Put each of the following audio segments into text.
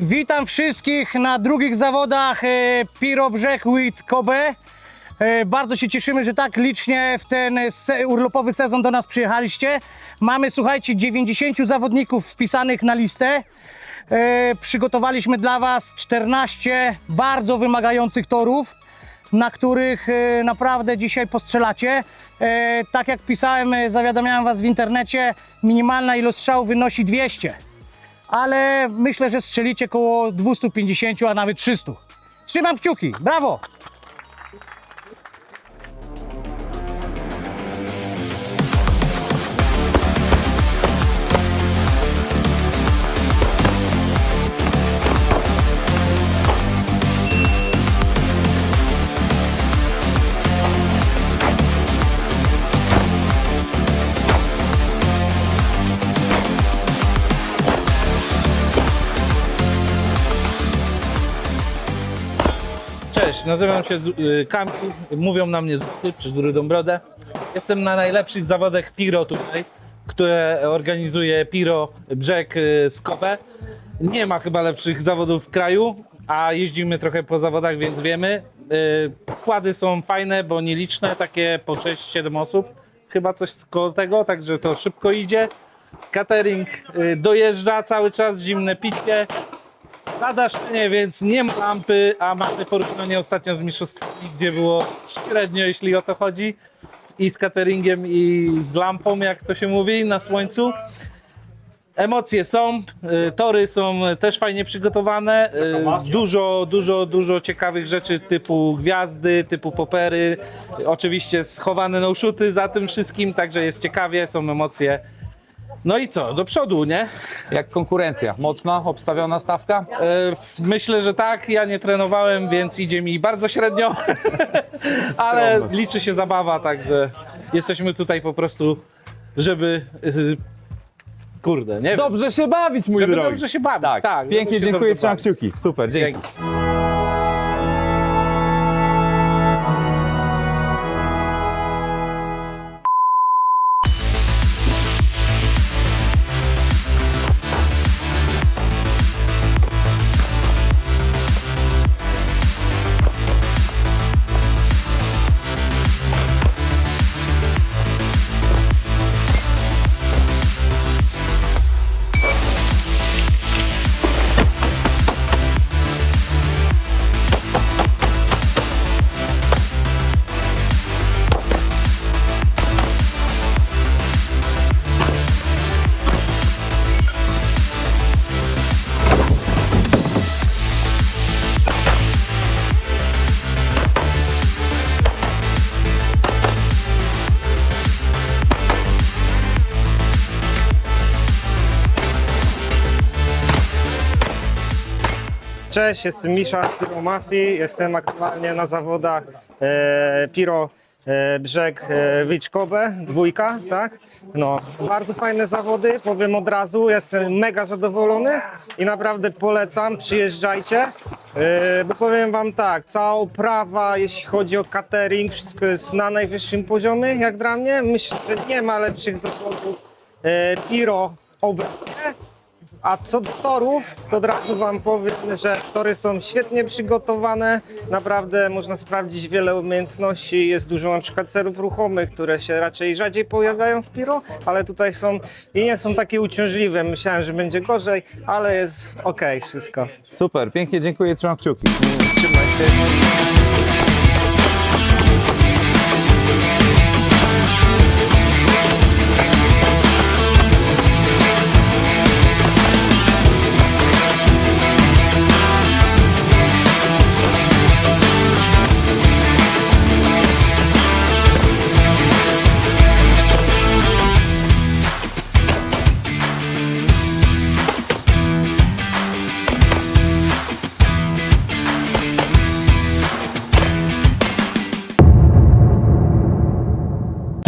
Witam wszystkich na drugich zawodach e, Piro Brzeg with Kobe. E, Bardzo się cieszymy, że tak licznie w ten urlopowy sezon do nas przyjechaliście. Mamy, słuchajcie, 90 zawodników wpisanych na listę. E, Przygotowaliśmy dla Was 14 bardzo wymagających torów, na których naprawdę dzisiaj postrzelacie. Tak jak pisałem, zawiadamiałem Was w internecie, minimalna ilość strzałów wynosi 200 ale myślę, że strzelicie około 250, a nawet 300. Trzymam kciuki, brawo! Nazywam się y, Kamil, mówią na mnie Zuty, przez rudą brodę. Jestem na najlepszych zawodach Piro tutaj, które organizuje Piro Brzeg y, Skope. Nie ma chyba lepszych zawodów w kraju, a jeździmy trochę po zawodach, więc wiemy. Y, Składy są fajne, bo nieliczne, takie po 6-7 osób. Chyba coś koło tego, także to szybko idzie. Catering dojeżdża cały czas, zimne picie. Zadaszenie, więc nie ma lampy, a mamy porównanie ostatnio z mistrzostwami, gdzie było średnio, jeśli o to chodzi, i z cateringiem, i z lampą, jak to się mówi, na słońcu. Emocje są, y, tory są też fajnie przygotowane, y, dużo, dużo, dużo ciekawych rzeczy typu gwiazdy, typu popery, oczywiście schowane no-shooty za tym wszystkim, także jest ciekawie, są emocje. No i co, do przodu, nie? Jak konkurencja? Mocna, obstawiona stawka? E, Myślę, że tak. Ja nie trenowałem, więc idzie mi bardzo średnio. Ale liczy się zabawa, także jesteśmy tutaj po prostu, żeby. Kurde, nie wiem. Dobrze się bawić, mój Żeby drogi. dobrze się bawić, Tak, tak, pięknie się dziękuję, dobrze trzymam bawić. kciuki. Super, dzięki. Dzięki. Cześć, jestem Misza z Piro Mafii. Jestem aktualnie na zawodach e, Piro e, Brzeg e, dwójka, tak? No, bardzo fajne zawody, powiem od razu. Jestem mega zadowolony i naprawdę polecam, przyjeżdżajcie. E, bo powiem wam tak, cała oprawa, jeśli chodzi o catering, wszystko jest na najwyższym poziomie, jak dla mnie. Myślę, że nie ma lepszych zawodów e, Piro obecnie. A co do torów, to od razu Wam powiem, że tory są świetnie przygotowane. Naprawdę można sprawdzić wiele umiejętności. Jest dużo na przykład cerów ruchomych, które się raczej rzadziej pojawiają w Piro, ale tutaj są i nie są takie uciążliwe. Myślałem, że będzie gorzej, ale jest ok wszystko. Super, pięknie dziękuję, trzymam kciuki. Trzymaj się.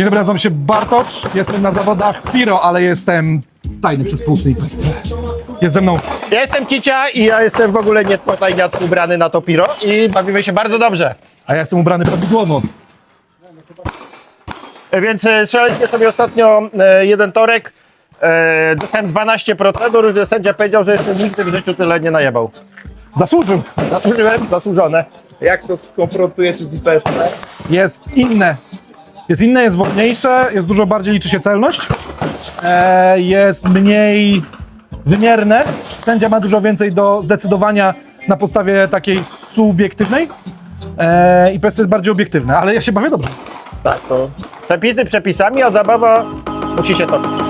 Dzień dobry, nazywam się Bartosz, jestem na zawodach Piro, ale jestem tajny przez pół w tej pesce. Jest ze mną Ja jestem Kicia i ja jestem w ogóle nie tajniacko ubrany na to piro i bawimy się bardzo dobrze. a ja jestem ubrany prawidłowo. Więc e, strzelaliśmy sobie ostatnio e, jeden torek E, dostałem 12 procedur, że sędzia powiedział, że jeszcze nigdy w życiu tyle nie najebał. Zasłużył. Zasłużyłem, zasłużone. Jak to skonfrontujecie z IPSP? Jest inne. Jest inne, jest wolniejsze, jest dużo bardziej liczy się celność. E, jest mniej wymierne. Sędzia ma dużo więcej do zdecydowania na podstawie takiej subiektywnej. E, IPSC jest bardziej obiektywne, ale ja się bawię dobrze. Tak, to przepisy przepisami, a zabawa musi się toczyć.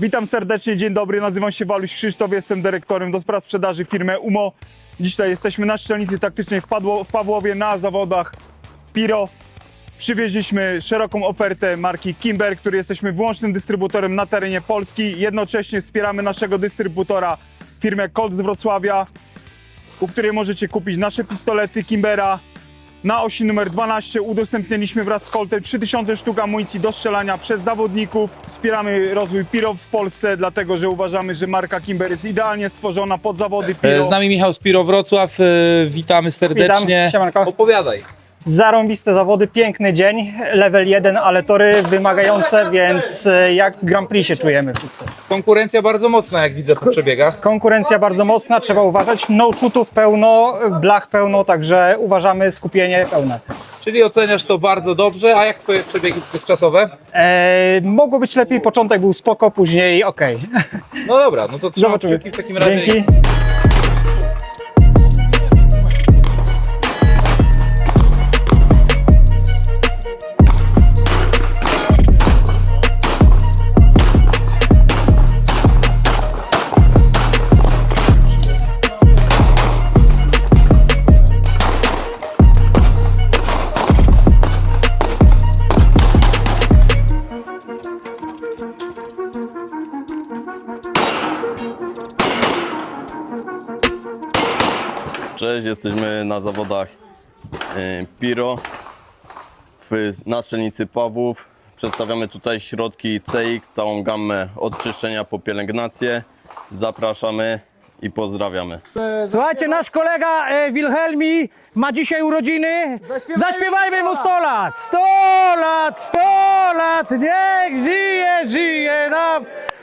Witam serdecznie, dzień dobry, nazywam się Waluś Krzysztof, jestem dyrektorem do spraw sprzedaży firmy UMO. Dzisiaj jesteśmy na strzelnicy taktycznej w, Padło, w Pawłowie na zawodach Piro. Przywieźliśmy szeroką ofertę marki Kimber, który jesteśmy wyłącznym dystrybutorem na terenie Polski. Jednocześnie wspieramy naszego dystrybutora, firmę Colt z Wrocławia, u której możecie kupić nasze pistolety Kimbera, na osi numer 12 udostępniliśmy wraz z Coltem 3000 sztuk amunicji do strzelania przez zawodników. Wspieramy rozwój Piro w Polsce, dlatego że uważamy, że marka Kimber jest idealnie stworzona pod zawody Piro. E, Z nami Michał Spiro Wrocław, e, witamy serdecznie. Witam, siemanko. Opowiadaj. Zarąbiste zawody, piękny dzień, level 1, ale tory wymagające, więc e, jak Grand Prix się czujemy wszyscy. Konkurencja bardzo mocna, jak widzę po przebiegach. Konkurencja bardzo mocna, trzeba uważać. No shootów pełno, blach pełno, także uważamy skupienie pełne. Czyli oceniasz to bardzo dobrze, a jak twoje przebiegi dotychczasowe? E, mogło być lepiej, początek był spoko, później okej. No dobra, no to trzymam Zobaczymy. kciuki w takim razie. Dzięki. Cześć, jesteśmy na zawodach e, Piro w naczelnicy Pawłów. Przedstawiamy tutaj środki CX, całą gammę od czyszczenia po pielęgnację. Zapraszamy i pozdrawiamy. Słuchajcie, nasz kolega e, Wilhelmi ma dzisiaj urodziny. Zaśpiewajmy mu 100 lat! 100 lat, 100 lat, niech żyje, żyje nam!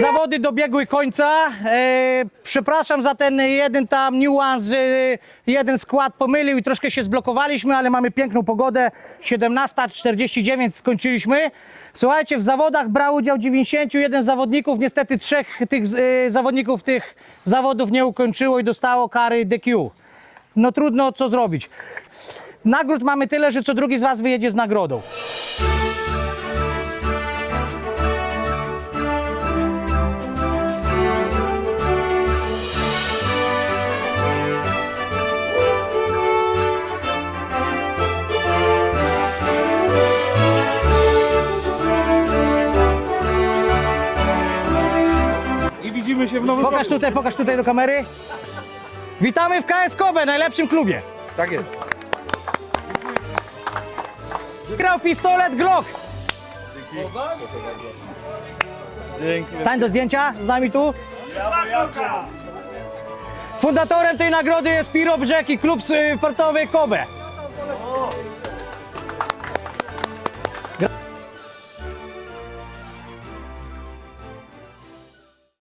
Zawody dobiegły końca. E, przepraszam za ten jeden tam niuans, że jeden skład pomylił i troszkę się zblokowaliśmy, ale mamy piękną pogodę. 17.49 skończyliśmy. Słuchajcie, w zawodach brał udział 91 zawodników. Niestety trzech tych e, zawodników tych zawodów nie ukończyło i dostało kary DQ. No trudno, co zrobić. Nagród mamy tyle, że co drugi z Was wyjedzie z nagrodą. Pokaż tutaj, pokaż tutaj do kamery. Witamy w KS Kobe, najlepszym klubie. Tak jest. Grał pistolet Glock. Dzięki. Stań do zdjęcia z nami tu. Fundatorem tej nagrody jest Piro Brzeg i klub sportowy Kobe.